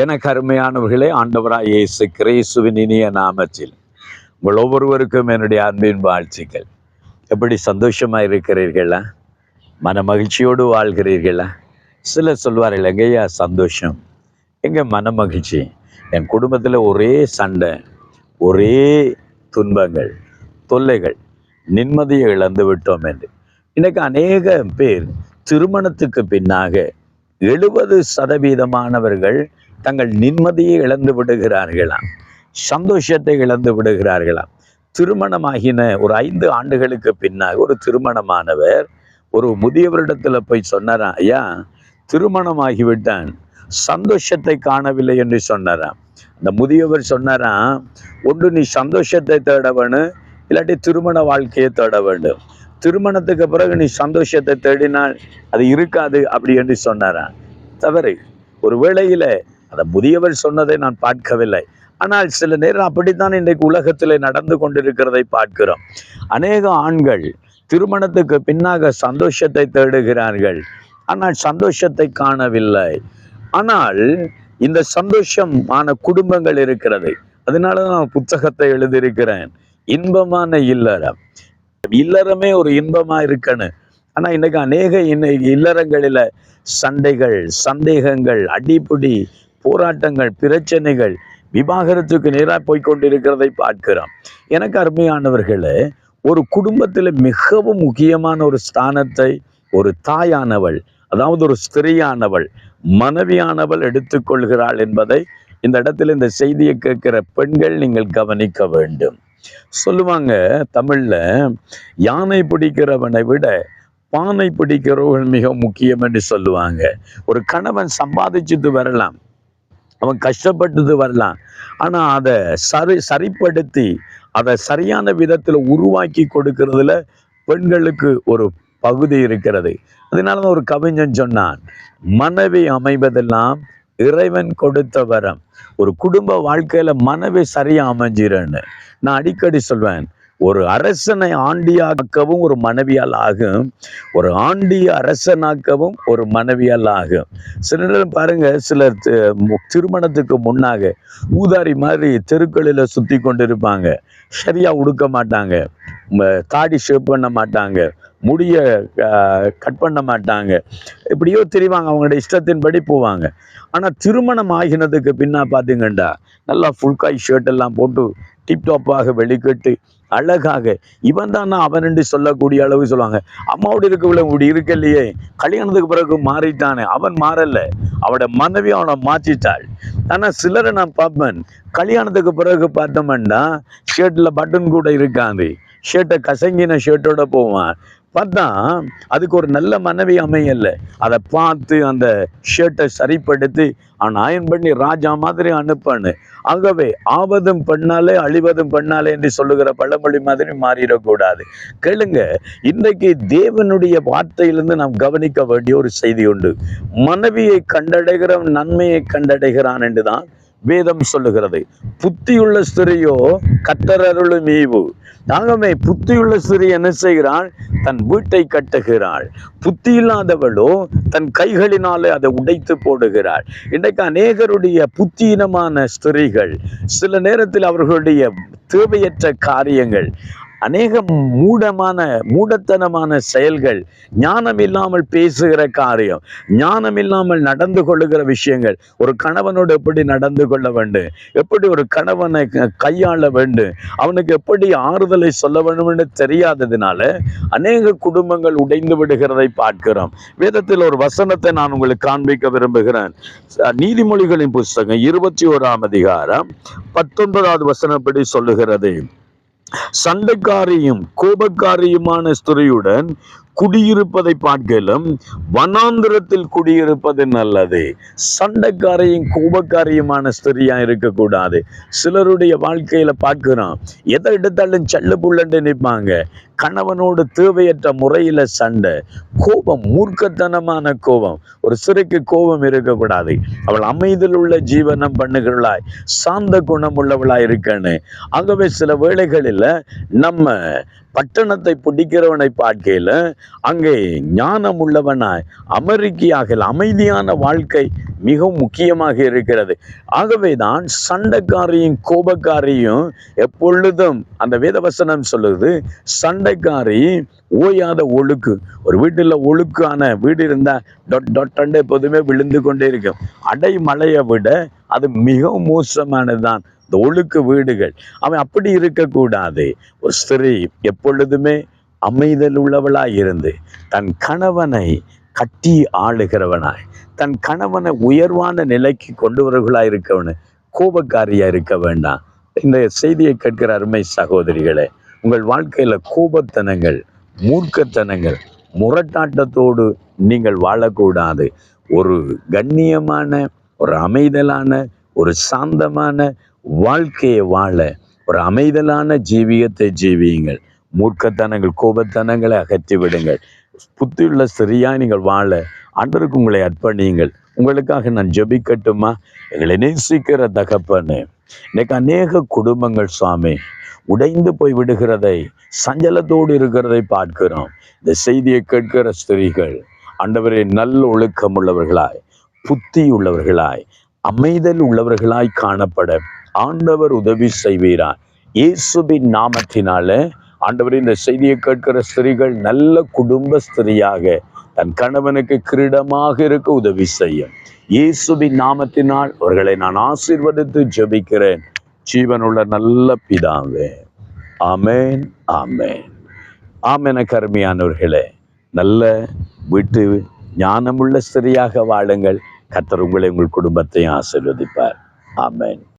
எனக்கு அருமையானவர்களே ஆண்டவராய் இயேசு கிரேசுவின் இனிய நாமத்தில் உங்கள் ஒவ்வொருவருக்கும் என்னுடைய அன்பின் வாழ்த்துக்கள். எப்படி சந்தோஷமா இருக்கிறீர்களா? மன மகிழ்ச்சியோடு வாழ்கிறீர்களா? சிலர் சொல்வார்கள் எங்கேயா சந்தோஷம்? எங்க மன மகிழ்ச்சி என் குடும்பத்தில் ஒரே சண்டை ஒரே துன்பங்கள் தொல்லைகள் நிம்மதியை இழந்து விட்டோம் என்று. இன்னைக்கு அநேக பேர் திருமணத்துக்கு பின்னாக எழுபது சதவீதமானவர்கள் தங்கள் நிம்மதியை இழந்து விடுகிறார்களாம். சந்தோஷத்தை இழந்து விடுகிறார்களாம். திருமணமாகின ஒரு ஐந்து ஆண்டுகளுக்கு பின்னாக ஒரு திருமணமானவர் ஒரு முதியவரிடத்துல போய் சொன்னாராம் ஐயா திருமணமாகிவிட்டான். சந்தோஷத்தை காணவில்லை என்று சொன்னாராம். அந்த முதியவர் சொன்னாராம் ஒன்று நீ சந்தோஷத்தை தேட வேணும் இல்லாட்டி திருமண வாழ்க்கையை தேட வேண்டும். திருமணத்துக்கு பிறகு நீ சந்தோஷத்தை தேடினால் அது இருக்காது அப்படி என்று சொன்னாராம். தவறு. ஒரு வேளையில அதை முதியவர் சொன்னதை நான் பார்க்கவில்லை. ஆனால் சில நேரம் அப்படித்தான் இன்றைக்கு உலகத்தில் நடந்து கொண்டிருக்கிறதை பார்க்கிறோம். அநேக ஆண்கள் திருமணத்துக்கு பின்னாக சந்தோஷத்தை தேடுகிறார்கள். ஆனால் சந்தோஷத்தை காணவில்லை. ஆனால் இந்த சந்தோஷமான குடும்பங்கள் இருக்கிறது. அதனால நான் புத்தகத்தை எழுதியிருக்கிறேன். இன்பமான இல்லறம். இல்லறமே ஒரு இன்பமா இருக்கணும். ஆனா இன்னைக்கு அநேக இன்னைக்கு இல்லறங்களில சண்டைகள் சந்தேகங்கள் அடிப்புடி போராட்டங்கள் பிரச்சனைகள் விவாகரத்துக்கு நேராக போய்கொண்டிருக்கிறதை பார்க்கிறோம். எனக்கு அருமையானவர்களே ஒரு குடும்பத்தில் மிகவும் முக்கியமான ஒரு ஸ்தானத்தை ஒரு தாயானவள் அதாவது ஒரு ஸ்திரியானவள் மனைவியானவள் எடுத்துக்கொள்கிறாள் என்பதை இந்த இடத்துல இந்த செய்தியை கேட்கிற பெண்கள் நீங்கள் கவனிக்க வேண்டும். சொல்லுவாங்க தமிழ்ல யானை பிடிக்கிறவனை விட பானை பிடிக்கிறவர்கள் மிக முக்கியம் என்று சொல்லுவாங்க. ஒரு கணவன் சம்பாதிச்சுட்டு வரலாம். அவன் கஷ்டப்பட்டது வரலாம். ஆனால் அதை சரி சரிப்படுத்தி அதை சரியான விதத்தில் உருவாக்கி கொடுக்கறதுல பெண்களுக்கு ஒரு பகுதி இருக்கிறது. அதனால ஒரு கவிஞன் சொன்னான் மனைவி அமைவதெல்லாம் இறைவன் கொடுத்த வரம். ஒரு குடும்ப வாழ்க்கையில மனைவி சரியா அமைஞ்சிரன்னு. நான் அடிக்கடி சொல்வேன் ஒரு அரசனை ஆண்டியாக்கவும் ஒரு மனைவியால் ஆகும். ஒரு ஆண்டிய அரசனாக்கவும் ஒரு மனைவியால் ஆகும். சில நேரம் பாருங்க சிலர் மு- திருமணத்துக்கு முன்னாக ஊதாரி மாதிரி தெருக்களில் சுத்தி கொண்டிருப்பாங்க. சரியா உடுக்க மாட்டாங்க. ம- தாடி ஷேப் பண்ண மாட்டாங்க. முடிய கட் பண்ண மாட்டாங்க. இப்படியோ தெரிவாங்க அவங்களோட இஷ்டத்தின்படி போவாங்க. ஆனா திருமணம் ஆகினதுக்கு பின்னா பார்த்தீங்கண்டா நல்லா ஃபுல் காய் ஷர்ட் எல்லாம் போட்டு டிப்டாப்பாக வெளிக்கட்டு அழகாக. இவன் தான் நான் அவன் என்று சொல்லக்கூடிய அளவு சொல்லுவாங்க. அம்மாவோட இருக்கவில்லை இப்படி இருக்கலையே கல்யாணத்துக்கு பிறகு மாறிட்டானே அவன் மாறலை. அவட மனைவி அவனை மாற்றிட்டாள். ஆனா சிலரை நான் பார்ப்பேன். கல்யாணத்துக்கு பிறகு பார்த்தோம்னா ஷர்ட்ல பட்டன் கூட இருக்காது. ஷர்ட்டை கசங்கின ஷர்ட்டோட போவான். பார்த்தா அதுக்கு ஒரு நல்ல மனைவி அமையல. அதை பார்த்து அந்த ஷர்ட்டை சரிப்படுத்தி அவன் அயன் பண்ணி ராஜா மாதிரி அனுப்பானு. ஆகவே ஆவதும் பண்ணாலே அழிவதும் பண்ணாலே என்று சொல்லுகிற பழமொழி மாதிரி மாறிடக்கூடாது. கேளுங்க இன்றைக்கு தேவனுடைய வார்த்தையிலிருந்து நாம் கவனிக்க வேண்டிய ஒரு செய்தி உண்டு. மனைவியை கண்டடைகிறவன் நன்மையை கண்டடைகிறான் என்றுதான் வேதம் சொல்லுகிறது. புத்தியுள்ள ஸ்திரியோ கத்தரருளும் ஈவு. ஆகவே புத்தியுள்ள ஸ்திரீ என்ன செய்கிறாள்? தன் வீட்டை கட்டுகிறாள். புத்தி இல்லாதவளோ தன் கைகளினாலே அதை உடைத்து போடுகிறாள். இன்றைக்கு அநேகருடைய புத்தியினமான ஸ்திரீகள் சில நேரத்தில் அவர்களுடைய தேவையற்ற காரியங்கள் அநேக மூடமான மூடத்தனமான செயல்கள் ஞானம் இல்லாமல் பேசுகிற காரியம் ஞானம் இல்லாமல் நடந்து கொள்ளுகிற விஷயங்கள். ஒரு கணவனோடு எப்படி நடந்து கொள்ள வேண்டும்? எப்படி ஒரு கணவனை கையாள வேண்டும்? அவனுக்கு எப்படி ஆறுதலை சொல்ல வேண்டும்னு தெரியாததுனால அநேக குடும்பங்கள் உடைந்து விடுகிறதை பார்க்கிறோம். வேதத்தில் ஒரு வசனத்தை நான் உங்களுக்கு காண்பிக்க விரும்புகிறேன். நீதிமொழிகளின் புஸ்தகம் இருபத்தி ஓராம் அதிகாரம் பத்தொன்பதாவது வசனப்படி சொல்லுகிறது. சண்டைக்காரியும் கோபக்காரியுமான ஸ்திரியுடன் குடியிருப்பதை பார்க்கலும் வனாந்திரத்தில் குடியிருப்பது நல்லது. சண்டைக்காரையும் கோபக்காரையுமான ஸ்திரியா இருக்கக்கூடாது. சிலருடைய வாழ்க்கையில பார்க்கிறோம் எதை எடுத்தாலும் சல்லு புள்ளண்டு நிற்பாங்க. கணவனோடு தேவையற்ற முறையில சண்டை கோபம் மூர்க்கத்தனமான கோபம். ஒரு சிறைக்கு கோபம் இருக்கக்கூடாது. அவள் அமைதியில் உள்ள ஜீவனம் பண்ணுகிறாய் சாந்த குணம் உள்ளவளாய் இருக்கணும். ஆகவே சில வேளைகளில் நம்ம பட்டணத்தை பிடிக்கிறவனை பார்க்கையில அங்கே ஞானம் உள்ளவனாய் அமெரிக்கையாக அமைதியான வாழ்க்கை மிகவும் முக்கியமாக இருக்கிறது. ஆகவேதான் சண்டைக்காரியும் கோபக்காரியும் எப்பொழுதும் அந்த வேதவசனம் சொல்லுது சண்டைக்காரி ஓயாத ஒழுக்கு ஒரு வீட்டில் ஒழுக்கான வீடு இருந்தால் டொட் டொட்டண்டு எப்போதுமே விழுந்து கொண்டே இருக்கும். அடைமழையை விட அது மிகவும் மோசமானதுதான். இந்த ஒழுக்கு வீடுகள். அவன் அப்படி இருக்கக்கூடாது. ஒரு ஸ்திரீ எப்பொழுதுமே அமைதல் உள்ளவளாய் இருந்து தன் கணவனை கட்டி ஆளுகிறவனாய் தன் கணவனை உயர்வான நிலைக்கு கொண்டு வரவர்களாய் இருக்கவனு கோபக்காரியா இருக்க வேண்டாம். இந்த செய்தியை கேட்கிற அருமை சகோதரிகளே உங்கள் வாழ்க்கையில கோபத்தனங்கள் மூர்க்கத்தனங்கள் முரட்டாட்டத்தோடு நீங்கள் வாழக்கூடாது. ஒரு கண்ணியமான ஒரு அமைதலான ஒரு சாந்தமான வாழ்க்கையை வாழ ஒரு அமைதலான ஜீவியத்தை ஜீவியுங்கள். மூர்க்கத்தனங்கள் கோபத்தனங்களை அகற்றி விடுங்கள் புத்தியுள்ள சரியா நீங்கள் வாழ அன்றருக்கு உங்களை அர்ப்பணியுங்கள். உங்களுக்காக நான் ஜெபிக்கட்டுமா? எங்களை நேசிக்கிற தகப்பன்னு இன்னைக்கு அநேக குடும்பங்கள் சுவாமி உடைந்து போய் விடுகிறதை சஞ்சலத்தோடு இருக்கிறதை பார்க்கிறோம். இந்த செய்தியை கேட்கிற ஸ்திரீகள் அண்டவரை நல்ல ஒழுக்கம் உள்ளவர்களாய் புத்தி உள்ளவர்களாய் அமைதல் உள்ளவர்களாய் காணப்பட ஆண்டவர் உதவி செய்வீரார். இயேசுவின் நாமத்தினால ஆண்டவர் இந்த செய்தியை கேட்கிற ஸ்திரீகள் நல்ல குடும்ப ஸ்திரியாக தன் கணவனுக்கு கிரீடமாக இருக்க உதவி செய்யும். இயேசுவின் நாமத்தினால் அவர்களை நான் ஆசீர்வதித்து ஜெபிக்கிறேன். ஜீவனுள்ள நல்ல பிதாவே. ஆமேன் ஆமேன். ஆமென கருமையானவர்களே நல்ல வீட்டு ஞானமுள்ள ஸ்திரியாக வாழுங்கள். கத்தர் உங்களை உங்கள் குடும்பத்தையும் ஆசீர்வதிப்பார். ஆமேன்.